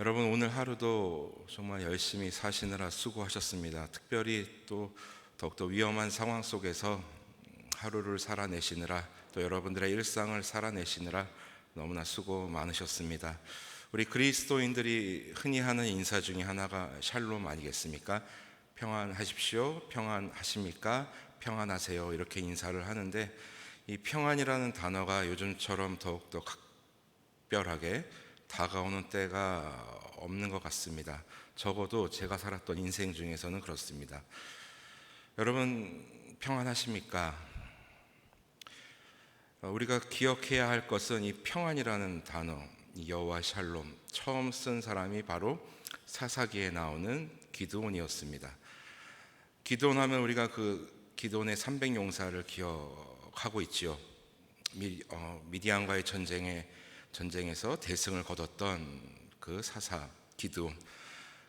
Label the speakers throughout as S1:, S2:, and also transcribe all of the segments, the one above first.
S1: 여러분 오늘 하루도 정말 열심히 사시느라 수고하셨습니다. 특별히 또 더욱더 위험한 상황 속에서 하루를 살아내시느라 또 여러분들의 일상을 살아내시느라 너무나 수고 많으셨습니다. 우리 그리스도인들이 흔히 하는 인사 중에 하나가 샬롬 아니겠습니까? 평안하십시오. 평안하십니까? 평안하세요. 이렇게 인사를 하는데 이 평안이라는 단어가 요즘처럼 더욱더 각별하게 다가오는 때가 없는 것 같습니다. 적어도 제가 살았던 인생 중에서는 그렇습니다. 여러분 평안하십니까? 어, 우리가 기억해야 할 것은 이 평안이라는 단어, 이 여호와 샬롬 처음 쓴 사람이 바로 사사기에 나오는 기드온이었습니다. 기드온 하면 우리가 그 기드온의 300용사를 기억하고 있지요. 미, 어, 미디안과의 전쟁에 전쟁에서 대승을 거뒀던 그 사사 기드온.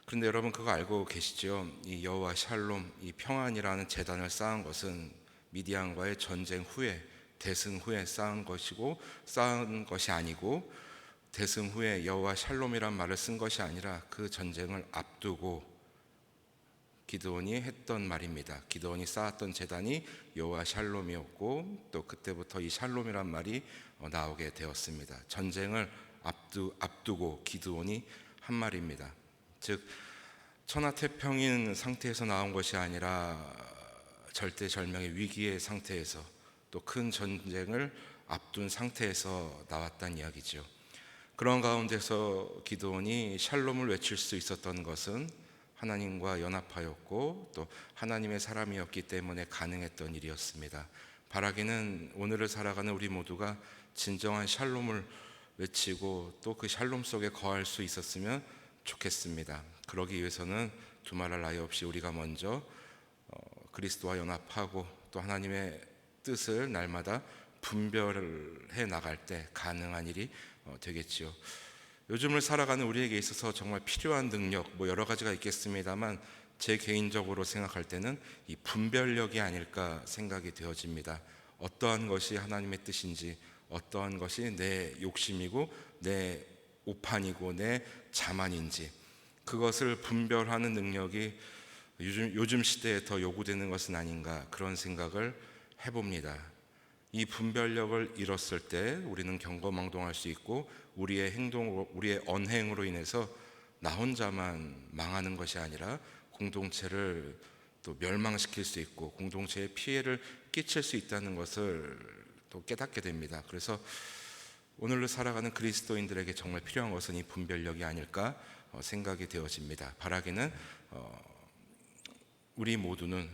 S1: 그런데 여러분 그거 알고 계시죠? 이 여호와 샬롬, 이 평안이라는 재단을 쌓은 것은 미디안과의 전쟁 후에 대승 후에 쌓은 것이고 쌓은 것이 아니고 대승 후에 여호와 샬롬이란 말을 쓴 것이 아니라 그 전쟁을 앞두고 기드온이 했던 말입니다. 기드온이 쌓았던 재단이 여호와 샬롬이었고 또 그때부터 이 샬롬이란 말이 어, 나오게 되었습니다. 전쟁을 앞두, 앞두고 기드온이 한 말입니다. 즉 천하태평인 상태에서 나온 것이 아니라 절대절명의 위기의 상태에서 또 큰 전쟁을 앞둔 상태에서 나왔다는 이야기죠. 그런 가운데서 기드온이 샬롬을 외칠 수 있었던 것은 하나님과 연합하였고 또 하나님의 사람이었기 때문에 가능했던 일이었습니다. 바라기는 오늘을 살아가는 우리 모두가 진정한 샬롬을 외치고 또 그 샬롬 속에 거할 수 있었으면 좋겠습니다. 그러기 위해서는 두말할 나위 없이 우리가 먼저 어, 그리스도와 연합하고 또 하나님의 뜻을 날마다 분별해 나갈 때 가능한 일이 어, 되겠지요. 요즘을 살아가는 우리에게 있어서 정말 필요한 능력 뭐 여러 가지가 있겠습니다만 제 개인적으로 생각할 때는 이 분별력이 아닐까 생각이 되어집니다. 어떠한 것이 하나님의 뜻인지 어떠한 것이 내 욕심이고 내 오판이고 내 자만인지 그것을 분별하는 능력이 요즘, 요즘 시대에 더 요구되는 것은 아닌가 그런 생각을 해봅니다. 이 분별력을 잃었을 때 우리는 경거망동할 수 있고 우리의 행동, 우리의 언행으로 인해서 나 혼자만 망하는 것이 아니라 공동체를 또 멸망시킬 수 있고 공동체에 피해를 끼칠 수 있다는 것을 또 깨닫게 됩니다. 그래서 오늘로 살아가는 그리스도인들에게 정말 필요한 것은 이 분별력이 아닐까 어, 생각이 되어집니다. 바라기는 어, 우리 모두는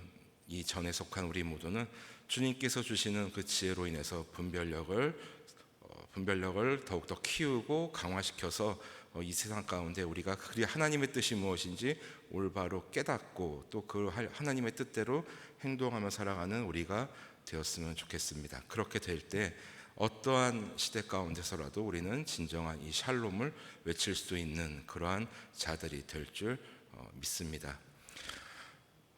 S1: 이 전에 속한 우리 모두는 주님께서 주시는 그 지혜로 인해서 분별력을 어, 분별력을 더욱더 키우고 강화시켜서 이 세상 가운데 우리가 그 하나님의 뜻이 무엇인지 올바로 깨닫고 또 그 하나님의 뜻대로 행동하며 살아가는 우리가 되었으면 좋겠습니다. 그렇게 될 때 어떠한 시대 가운데서라도 우리는 진정한 이 샬롬을 외칠 수 있는 그러한 자들이 될 줄 믿습니다.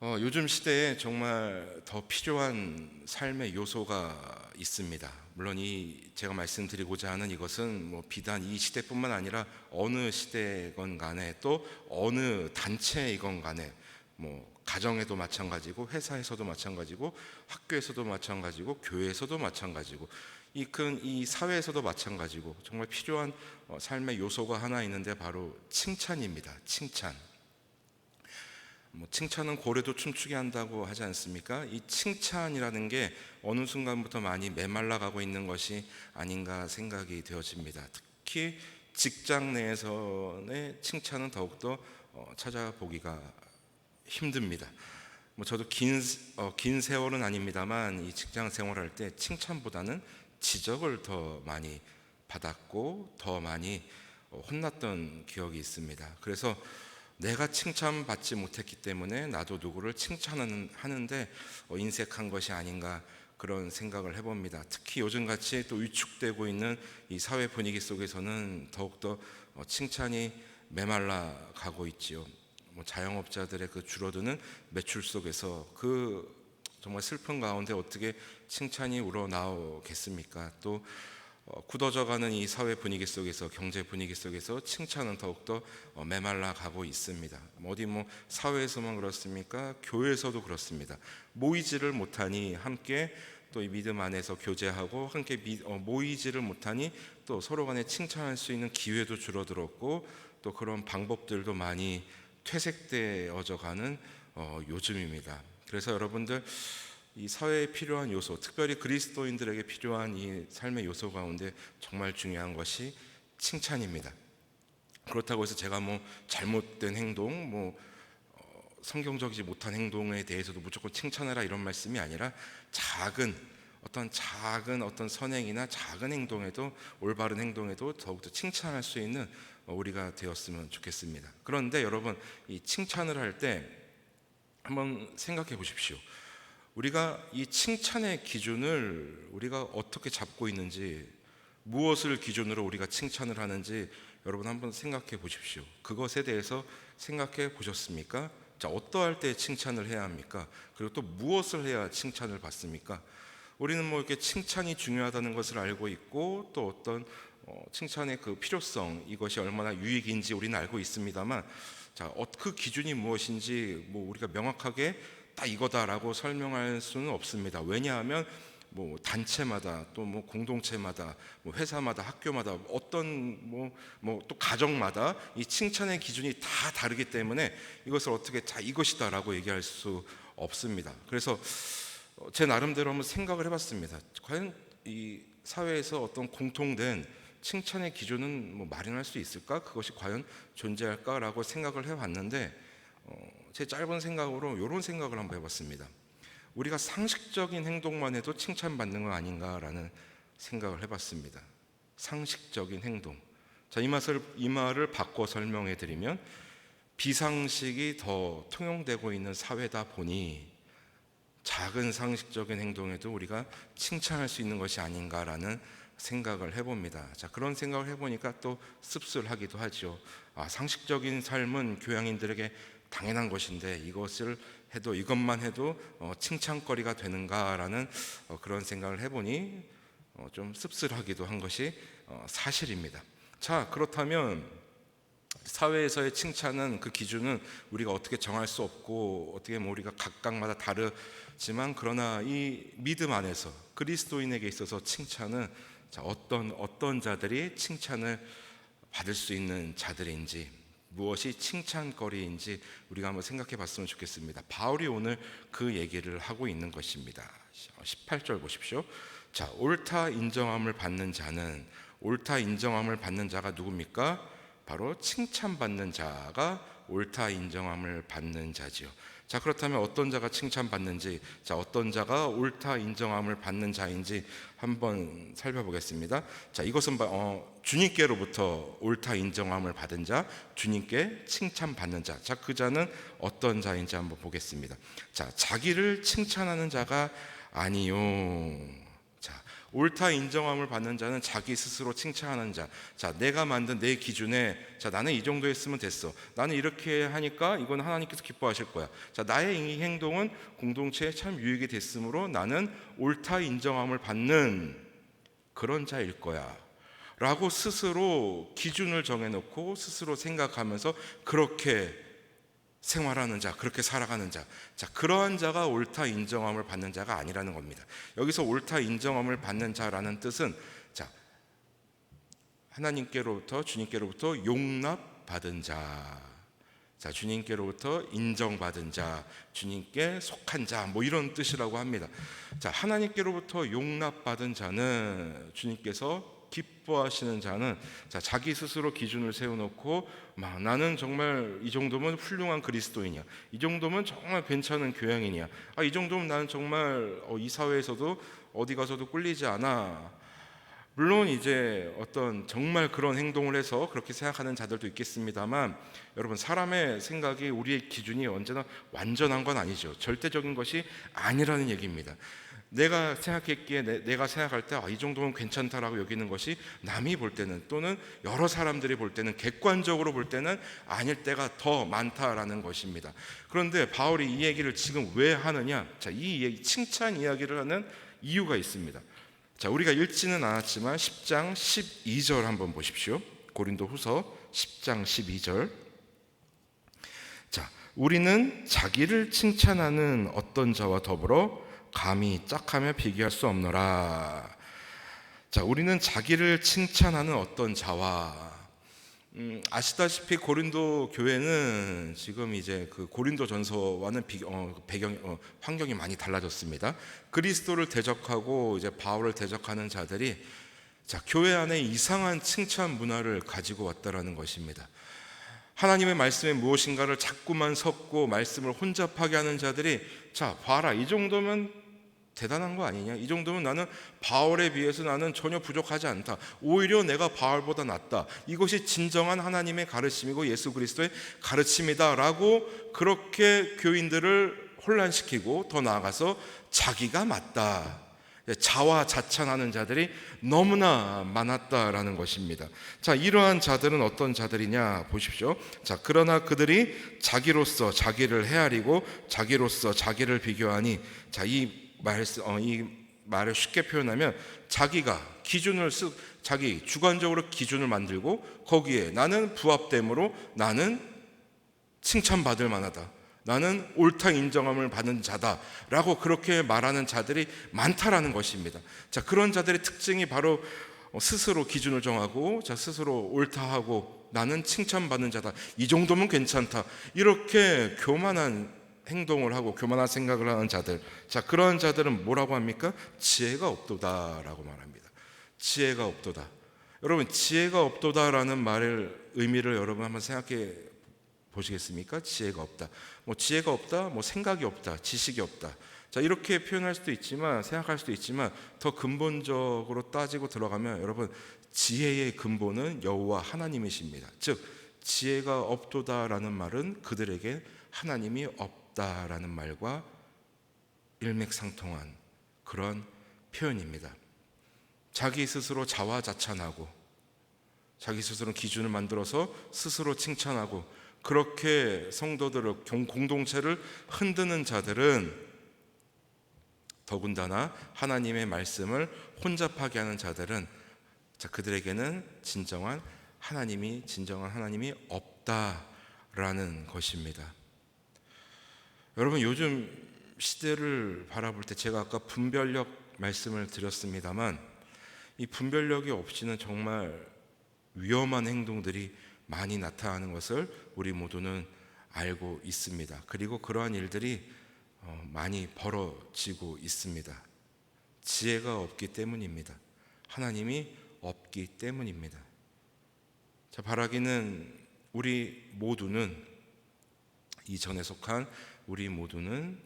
S1: 어, 요즘 시대에 정말 더 필요한 삶의 요소가 있습니다. 물론 이 제가 말씀드리고자 하는 이것은 뭐 비단 이 시대뿐만 아니라 어느 시대건 간에 또 어느 단체이건 간에 뭐 가정에도 마찬가지고 회사에서도 마찬가지고 학교에서도 마찬가지고 교회에서도 마찬가지고 이 큰이 사회에서도 마찬가지고 정말 필요한 어, 삶의 요소가 하나 있는데 바로 칭찬입니다. 칭찬. 뭐 칭찬은 고래도 춤추게 한다고 하지 않습니까? 이 칭찬이라는 게 어느 순간부터 많이 메말라가고 있는 것이 아닌가 생각이 되어집니다. 특히 직장 내에서의 칭찬은 더욱더 어, 찾아보기가 힘듭니다. 뭐 저도 긴, 어, 긴 세월은 아닙니다만 이 직장 생활할 때 칭찬보다는 지적을 더 많이 받았고 더 많이 어, 혼났던 기억이 있습니다. 그래서 내가 칭찬받지 못했기 때문에 나도 누구를 칭찬하는 하는데 어, 인색한 것이 아닌가 그런 생각을 해봅니다. 특히 요즘같이 또 위축되고 있는 이 사회 분위기 속에서는 더욱더 어, 칭찬이 메말라 가고 있지요. 뭐 자영업자들의 그 줄어드는 매출 속에서 그 정말 슬픈 가운데 어떻게 칭찬이 우러나오겠습니까? 또 어, 굳어져가는 이 사회 분위기 속에서 경제 분위기 속에서 칭찬은 더욱더 어, 메말라 가고 있습니다. 뭐 어디 뭐 사회에서만 그렇습니까? 교회에서도 그렇습니다. 모이지를 못하니 함께 또 이 믿음 안에서 교제하고 함께 미- 어, 모이지를 못하니 또 서로 간에 칭찬할 수 있는 기회도 줄어들었고 또 그런 방법들도 많이 퇴색되어져 가는 어, 요즘입니다. 그래서 여러분들 이 사회에 필요한 요소, 특별히 그리스도인들에게 필요한 이 삶의 요소 가운데 정말 중요한 것이 칭찬입니다. 그렇다고 해서 제가 뭐 잘못된 행동, 뭐 어, 성경적이지 못한 행동에 대해서도 무조건 칭찬해라 이런 말씀이 아니라 작은 어떤 작은 어떤 선행이나 작은 행동에도 올바른 행동에도 더욱더 칭찬할 수 있는 어, 우리가 되었으면 좋겠습니다. 그런데 여러분 이 칭찬을 할 때 한번 생각해 보십시오. 우리가 이 칭찬의 기준을 우리가 어떻게 잡고 있는지 무엇을 기준으로 우리가 칭찬을 하는지 여러분 한번 생각해 보십시오. 그것에 대해서 생각해 보셨습니까? 자, 어떠할 때 칭찬을 해야 합니까? 그리고 또 무엇을 해야 칭찬을 받습니까? 우리는 뭐 이렇게 칭찬이 중요하다는 것을 알고 있고 또 어떤 어, 칭찬의 그 필요성 이것이 얼마나 유익인지 우리는 알고 있습니다만 자, 어, 그 기준이 무엇인지 뭐 우리가 명확하게 딱 이거다라고 설명할 수는 없습니다. 왜냐하면 뭐 단체마다 또 뭐 공동체마다 뭐 회사마다 학교마다 어떤 뭐 뭐 또 가정마다 이 칭찬의 기준이 다 다르기 때문에 이것을 어떻게 자 이것이다라고 얘기할 수 없습니다. 그래서 어, 제 나름대로 한번 생각을 해봤습니다. 과연 이 사회에서 어떤 공통된 칭찬의 기준은 뭐 마련할 수 있을까? 그것이 과연 존재할까라고 생각을 해봤는데 어, 제 짧은 생각으로 이런 생각을 한번 해봤습니다. 우리가 상식적인 행동만 해도 칭찬받는 거 아닌가라는 생각을 해봤습니다. 상식적인 행동. 자, 이 말을 이 말을 바꿔 설명해 드리면 비상식이 더 통용되고 있는 사회다 보니 작은 상식적인 행동에도 우리가 칭찬할 수 있는 것이 아닌가라는 생각을 해봅니다. 자 그런 생각을 해보니까 또 씁쓸하기도 하죠. 아, 상식적인 삶은 교양인들에게 당연한 것인데 이것을 해도 이것만 해도 어, 칭찬거리가 되는가라는 어, 그런 생각을 해보니 어, 좀 씁쓸하기도 한 것이 어, 사실입니다. 자 그렇다면 사회에서의 칭찬은 그 기준은 우리가 어떻게 정할 수 없고 어떻게 뭐 우리가 각각마다 다르지만 그러나 이 믿음 안에서 그리스도인에게 있어서 칭찬은 자, 어떤 어떤 자들이 칭찬을 받을 수 있는 자들인지 무엇이 칭찬거리인지 우리가 한번 생각해 봤으면 좋겠습니다. 바울이 오늘 그 얘기를 하고 있는 것입니다. 18절 보십시오. 자, 옳다 인정함을 받는 자는 옳다 인정함을 받는 자가 누굽니까? 바로 칭찬받는 자가 옳다 인정함을 받는 자지요. 자 그렇다면 어떤 자가 칭찬받는지, 자 어떤 자가 옳다 인정함을 받는 자인지 한번 살펴보겠습니다. 자 이것은 바- 어, 주님께로부터 옳다 인정함을 받은 자, 주님께 칭찬받는 자. 자 그 자는 어떤 자인지 한번 보겠습니다. 자 자기를 칭찬하는 자가 아니요. 자, 옳다 인정함을 받는 자는 자기 스스로 칭찬하는 자. 자, 내가 만든 내 기준에 자, 나는 이 정도 했으면 됐어. 나는 이렇게 하니까 이건 하나님께서 기뻐하실 거야. 자, 나의 이 행동은 공동체에 참 유익이 됐으므로 나는 옳다 인정함을 받는 그런 자일 거야. 라고 스스로 기준을 정해 놓고 스스로 생각하면서 그렇게 생활하는 자, 그렇게 살아가는 자. 자, 그러한 자가 옳다 인정함을 받는 자가 아니라는 겁니다. 여기서 옳다 인정함을 받는 자라는 뜻은 자, 하나님께로부터 주님께로부터 용납 받은 자. 자, 주님께로부터 인정받은 자, 주님께 속한 자, 뭐 이런 뜻이라고 합니다. 자, 하나님께로부터 용납받은 자는 주님께서 기뻐하시는 자는 자, 자기 스스로 기준을 세워놓고 막 나는 정말 이 정도면 훌륭한 그리스도인이야. 이 정도면 정말 괜찮은 교양인이야. 아, 이 정도면 나는 정말 어, 이 사회에서도 어디 가서도 꿀리지 않아. 물론 이제 어떤 정말 그런 행동을 해서 그렇게 생각하는 자들도 있겠습니다만 여러분 사람의 생각이 우리의 기준이 언제나 완전한 건 아니죠. 절대적인 것이 아니라는 얘기입니다. 내가 생각했기에 내, 가 생각할 때 이 정도면 괜찮다라고 여기는 것이 남이 볼 때는 또는 여러 사람들이 볼 때는 객관적으로 볼 때는 아닐 때가 더 많다라는 것입니다. 그런데 바울이 이 얘기를 지금 왜 하느냐? 자, 이 얘기, 칭찬 이야기를 하는 이유가 있습니다. 자, 우리가 읽지는 않았지만 10장 12절 한번 보십시오. 고린도 후서 10장 12절. 자, 우리는 자기를 칭찬하는 어떤 자와 더불어 감히 짝하며 비교할 수 없노라. 자, 우리는 자기를 칭찬하는 어떤 자와 음, 아시다시피 고린도 교회는 지금 이제 그 고린도 전서와는 비, 어, 배경 어, 환경이 많이 달라졌습니다. 그리스도를 대적하고 이제 바울을 대적하는 자들이 자 교회 안에 이상한 칭찬 문화를 가지고 왔다라는 것입니다. 하나님의 말씀에 무엇인가를 자꾸만 섞고 말씀을 혼잡하게 하는 자들이 자 봐라 이 정도면 대단한 거 아니냐? 이 정도면 나는 바울에 비해서 나는 전혀 부족하지 않다. 오히려 내가 바울보다 낫다. 이것이 진정한 하나님의 가르침이고 예수 그리스도의 가르침이다라고 그렇게 교인들을 혼란시키고 더 나아가서 자기가 맞다. 자와 자찬하는 자들이 너무나 많았다라는 것입니다. 자, 이러한 자들은 어떤 자들이냐 보십시오. 자, 그러나 그들이 자기로서 자기를 헤아리고 자기로서 자기를 비교하니 자, 이 말씀 어, 이 말을 쉽게 표현하면 자기가 기준을 쓰 자기 주관적으로 기준을 만들고 거기에 나는 부합됨으로 나는 칭찬받을 만하다. 나는 옳다 인정함을 받는 자다라고 그렇게 말하는 자들이 많다라는 것입니다. 자, 그런 자들의 특징이 바로 스스로 기준을 정하고 자, 스스로 옳다 하고 나는 칭찬받는 자다. 이 정도면 괜찮다. 이렇게 교만한 행동을 하고 교만한 생각을 하는 자들. 자, 그런 자들은 뭐라고 합니까? 지혜가 없도다라고 말합니다. 지혜가 없도다. 여러분, 지혜가 없도다라는 말을 의미를 여러분 한번 생각해 보시겠습니까? 지혜가 없다. 뭐 지혜가 없다, 뭐 생각이 없다, 지식이 없다. 자, 이렇게 표현할 수도 있지만 생각할 수도 있지만 더 근본적으로 따지고 들어가면 여러분 지혜의 근본은 여호와 하나님이십니다. 즉 지혜가 없도다라는 말은 그들에게 하나님이 없 다라는 말과 일맥상통한 그런 표현입니다. 자기 스스로 자화자찬하고 자기 스스로 기준을 만들어서 스스로 칭찬하고 그렇게 성도들을 공동체를 흔드는 자들은 더군다나 하나님의 말씀을 혼잡하게 하는 자들은 자 그들에게는 진정한 하나님이 진정한 하나님이 없다라는 것입니다. 여러분 요즘 시대를 바라볼 때 제가 아까 분별력 말씀을 드렸습니다만 이 분별력이 없이는 정말 위험한 행동들이 많이 나타나는 것을 우리 모두는 알고 있습니다. 그리고 그러한 일들이 어, 많이 벌어지고 있습니다. 지혜가 없기 때문입니다. 하나님이 없기 때문입니다. 자, 바라기는 우리 모두는 이 전에 속한 우리 모두는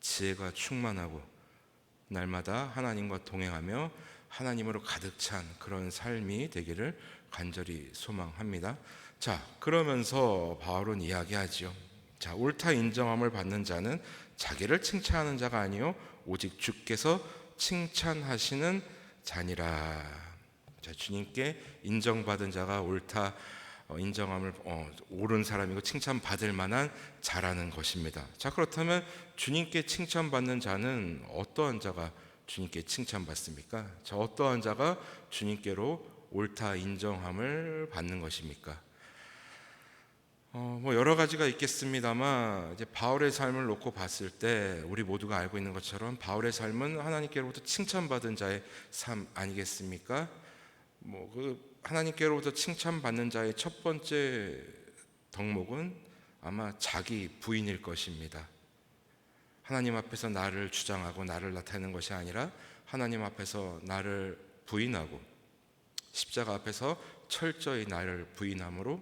S1: 지혜가 충만하고 날마다 하나님과 동행하며 하나님으로 가득 찬 그런 삶이 되기를 간절히 소망합니다. 자, 그러면서 바울은 이야기하지요. 자, 옳다 인정함을 받는 자는 자기를 칭찬하는 자가 아니요 오직 주께서 칭찬하시는 자니라. 자, 주님께 인정받은 자가 옳다 어, 인정함을 어, 옳은 사람이고 칭찬받을 만한 자라는 것입니다. 자, 그렇다면 주님께 칭찬받는 자는 어떠한 자가 주님께 칭찬받습니까? 자, 어떠한 자가 주님께로 옳다 인정함을 받는 것입니까? 어, 뭐 여러 가지가 있겠습니다만 이제 바울의 삶을 놓고 봤을 때 우리 모두가 알고 있는 것처럼 바울의 삶은 하나님께로부터 칭찬받은 자의 삶 아니겠습니까? 뭐그 하나님께로부터 칭찬받는 자의 첫 번째 덕목은 아마 자기 부인일 것입니다. 하나님 앞에서 나를 주장하고 나를 나타내는 것이 아니라 하나님 앞에서 나를 부인하고 십자가 앞에서 철저히 나를 부인함으로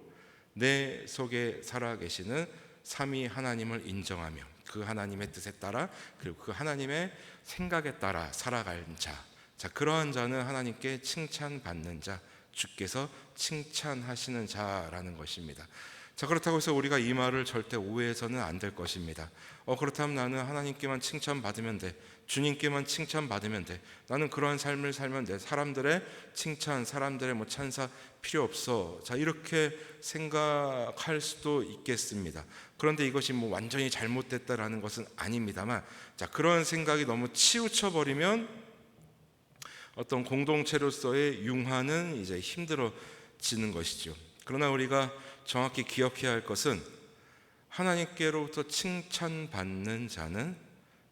S1: 내 속에 살아계시는 삼위 하나님을 인정하며 그 하나님의 뜻에 따라 그리고 그 하나님의 생각에 따라 살아가는 자. 자, 그러한 자는 하나님께 칭찬받는 자, 주께서 칭찬하시는 자라는 것입니다. 자, 그렇다고 해서 우리가 이 말을 절대 오해해서는 안 될 것입니다. 어, 그렇다면 나는 하나님께만 칭찬받으면 돼. 주님께만 칭찬받으면 돼. 나는 그러한 삶을 살면 돼. 사람들의 칭찬, 사람들의 뭐 찬사 필요 없어. 자, 이렇게 생각할 수도 있겠습니다. 그런데 이것이 뭐 완전히 잘못됐다라는 것은 아닙니다만, 자, 그런 생각이 너무 치우쳐 버리면 어떤 공동체로서의 융화는 이제 힘들어지는 것이죠. 그러나 우리가 정확히 기억해야 할 것은 하나님께로부터 칭찬받는 자는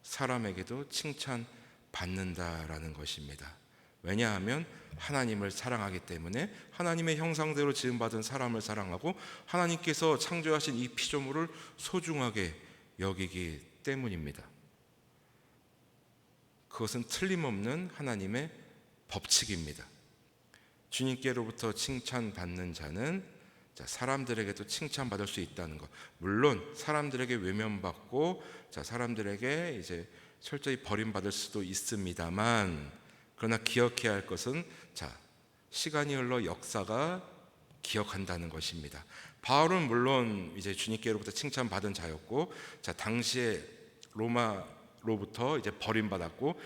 S1: 사람에게도 칭찬받는다라는 것입니다. 왜냐하면 하나님을 사랑하기 때문에 하나님의 형상대로 지음받은 사람을 사랑하고 하나님께서 창조하신 이 피조물을 소중하게 여기기 때문입니다. 그것은 틀림없는 하나님의 법칙입니다. 주님께로부터 칭찬받는 자는 자, 사람들에게도 칭찬받을 수 있다는 것. 물론 사람들에게 외면받고 자, 사람들에게 이제 철저히 버림받을 수도 있습니다만 그러나 기억해야 할 것은 자, 시간이 흘러 역사가 기억한다는 것입니다. 바울은 물론 이제 주님께로부터 칭찬받은 자였고 자, 당시에 로마로부터 이제 버림받았고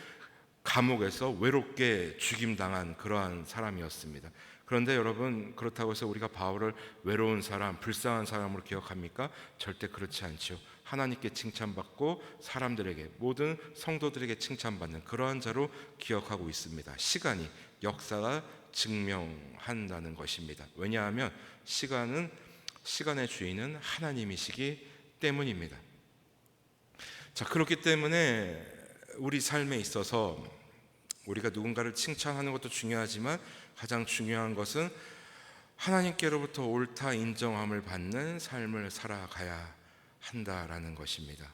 S1: 감옥에서 외롭게 죽임당한 그러한 사람이었습니다. 그런데 여러분 그렇다고 해서 우리가 바울을 외로운 사람, 불쌍한 사람으로 기억합니까? 절대 그렇지 않죠. 하나님께 칭찬받고 사람들에게 모든 성도들에게 칭찬받는 그러한 자로 기억하고 있습니다. 시간이 역사가 증명한다는 것입니다. 왜냐하면 시간은 시간의 주인은 하나님이시기 때문입니다. 자, 그렇기 때문에 우리 삶에 있어서 우리가 누군가를 칭찬하는 것도 중요하지만 가장 중요한 것은 하나님께로부터 옳다 인정함을 받는 삶을 살아가야 한다라는 것입니다.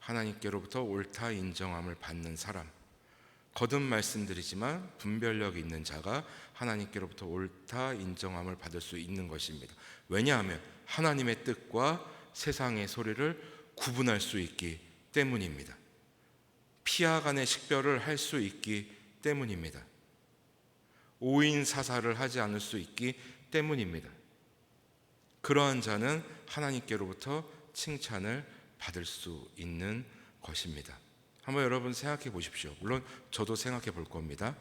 S1: 하나님께로부터 옳다 인정함을 받는 사람. 거듭 말씀드리지만 분별력 있는 자가 하나님께로부터 옳다 인정함을 받을 수 있는 것입니다. 왜냐하면 하나님의 뜻과 세상의 소리를 구분할 수 있기 때문입니다. 피하 간의 식별을 할 수 있기 때문입니다. 오인 사사를 하지 않을 수 있기 때문입니다. 그러한 자는 하나님께로부터 칭찬을 받을 수 있는 것입니다. 한번 여러분 생각해 보십시오. 물론 저도 생각해 볼 겁니다.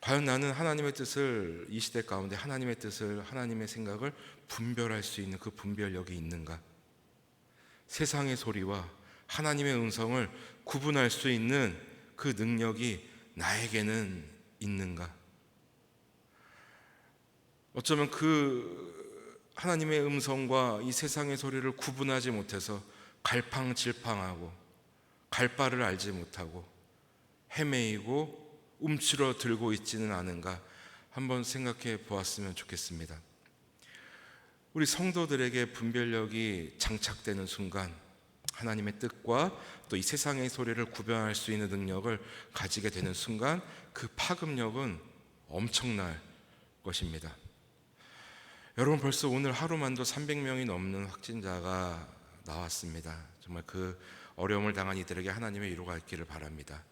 S1: 과연 나는 하나님의 뜻을 이 시대 가운데 하나님의 뜻을 하나님의 생각을 분별할 수 있는 그 분별력이 있는가? 세상의 소리와 하나님의 음성을 구분할 수 있는 그 능력이 나에게는 있는가? 어쩌면 그 하나님의 음성과 이 세상의 소리를 구분하지 못해서 갈팡질팡하고 갈 바를 알지 못하고 헤매이고 움츠러 들고 있지는 않은가 한번 생각해 보았으면 좋겠습니다. 우리 성도들에게 분별력이 장착되는 순간 하나님의 뜻과 또 이 세상의 소리를 구별할 수 있는 능력을 가지게 되는 순간 그 파급력은 엄청날 것입니다. 여러분 벌써 오늘 하루만도 300명이 넘는 확진자가 나왔습니다. 정말 그 어려움을 당한 이들에게 하나님의 위로가 있기를 바랍니다.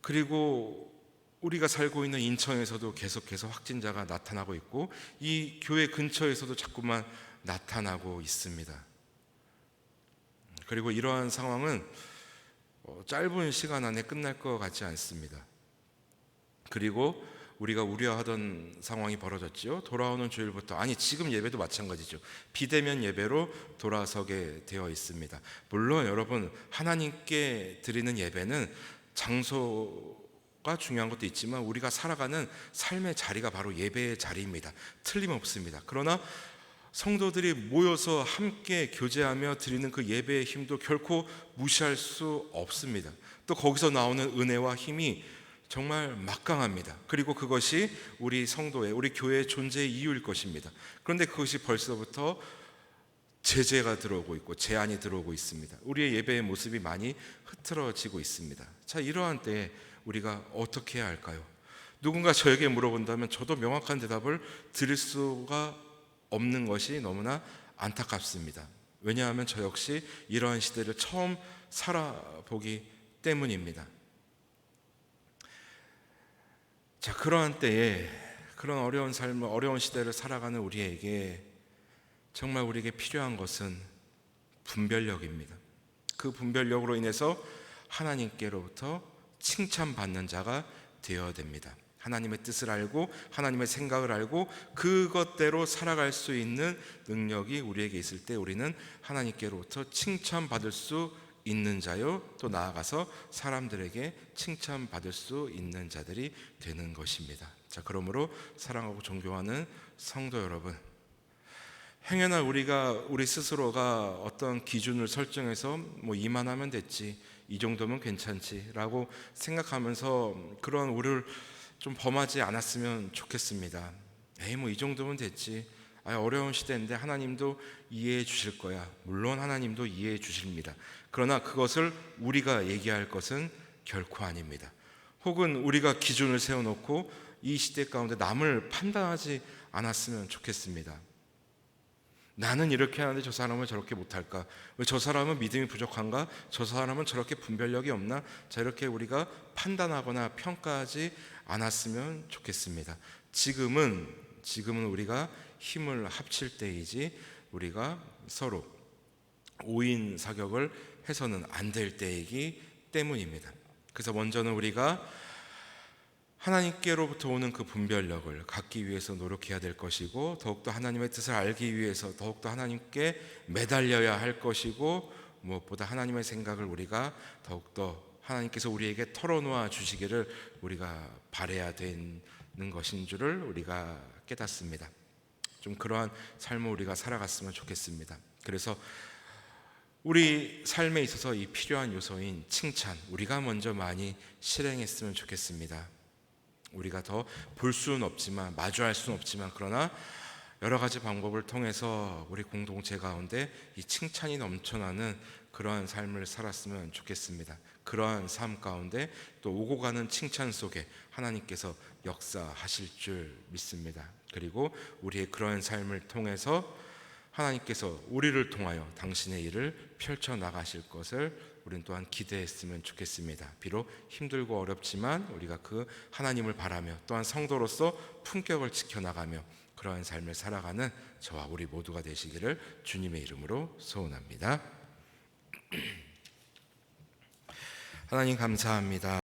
S1: 그리고 우리가 살고 있는 인천에서도 계속해서 확진자가 나타나고 있고 이 교회 근처에서도 자꾸만 나타나고 있습니다. 그리고 이러한 상황은 어, 짧은 시간 안에 끝날 것 같지 않습니다. 그리고 우리가 우려하던 상황이 벌어졌죠. 돌아오는 주일부터 아니 지금 예배도 마찬가지죠. 비대면 예배로 돌아서게 되어 있습니다. 물론 여러분 하나님께 드리는 예배는 장소가 중요한 것도 있지만 우리가 살아가는 삶의 자리가 바로 예배의 자리입니다. 틀림없습니다. 그러나 성도들이 모여서 함께 교제하며 드리는 그 예배의 힘도 결코 무시할 수 없습니다. 또 거기서 나오는 은혜와 힘이 정말 막강합니다. 그리고 그것이 우리 성도의, 우리 교회의 존재의 이유일 것입니다. 그런데 그것이 벌써부터 제재가 들어오고 있고 제한이 들어오고 있습니다. 우리의 예배의 모습이 많이 흐트러지고 있습니다. 자, 이러한 때에 우리가 어떻게 해야 할까요? 누군가 저에게 물어본다면 저도 명확한 대답을 드릴 수가 없는 것이 너무나 안타깝습니다. 왜냐하면 저 역시 이러한 시대를 처음 살아보기 때문입니다. 자, 그러한 때에 그런 어려운 삶을 어려운 시대를 살아가는 우리에게 정말 우리에게 필요한 것은 분별력입니다. 그 분별력으로 인해서 하나님께로부터 칭찬받는 자가 되어야 됩니다. 하나님의 뜻을 알고 하나님의 생각을 알고 그것대로 살아갈 수 있는 능력이 우리에게 있을 때 우리는 하나님께로부터 칭찬받을 수 있는 자요 또 나아가서 사람들에게 칭찬받을 수 있는 자들이 되는 것입니다. 자, 그러므로 사랑하고 존경하는 성도 여러분, 행여나 우리가 우리 스스로가 어떤 기준을 설정해서 뭐 이만하면 됐지, 이 정도면 괜찮지라고 생각하면서 그런 우를 좀 범하지 않았으면 좋겠습니다. 에이 뭐 이 정도면 됐지. 아, 어려운 시대인데 하나님도 이해해 주실 거야. 물론 하나님도 이해해 주십니다. 그러나 그것을 우리가 얘기할 것은 결코 아닙니다. 혹은 우리가 기준을 세워놓고 이 시대 가운데 남을 판단하지 않았으면 좋겠습니다. 나는 이렇게 하는데 저 사람은 저렇게 못할까? 왜 저 사람은 믿음이 부족한가? 저 사람은 저렇게 분별력이 없나? 자 이렇게 우리가 판단하거나 평가하지 않았으면 좋겠습니다. 지금은 지금은 우리가 힘을 합칠 때이지 우리가 서로 오인 사격을 해서는 안 될 때이기 때문입니다. 그래서 먼저는 우리가 하나님께로부터 오는 그 분별력을 갖기 위해서 노력해야 될 것이고 더욱더 하나님의 뜻을 알기 위해서 더욱더 하나님께 매달려야 할 것이고 무엇보다 하나님의 생각을 우리가 더욱더 하나님께서 우리에게 털어놓아 주시기를 우리가 바래야 되는 것인 줄을 우리가 깨닫습니다. 좀 그러한 삶을 우리가 살아갔으면 좋겠습니다. 그래서 우리 삶에 있어서 이 필요한 요소인 칭찬 우리가 먼저 많이 실행했으면 좋겠습니다. 우리가 더 볼 수는 없지만 마주할 수는 없지만 그러나 여러 가지 방법을 통해서 우리 공동체 가운데 이 칭찬이 넘쳐나는 그러한 삶을 살았으면 좋겠습니다. 그러한 삶 가운데 또 오고 가는 칭찬 속에 하나님께서 역사하실 줄 믿습니다. 그리고 우리의 그러한 삶을 통해서 하나님께서 우리를 통하여 당신의 일을 펼쳐 나가실 것을 우리는 또한 기대했으면 좋겠습니다. 비록 힘들고 어렵지만 우리가 그 하나님을 바라며 또한 성도로서 품격을 지켜나가며 그러한 삶을 살아가는 저와 우리 모두가 되시기를 주님의 이름으로 소원합니다. 하나님 감사합니다.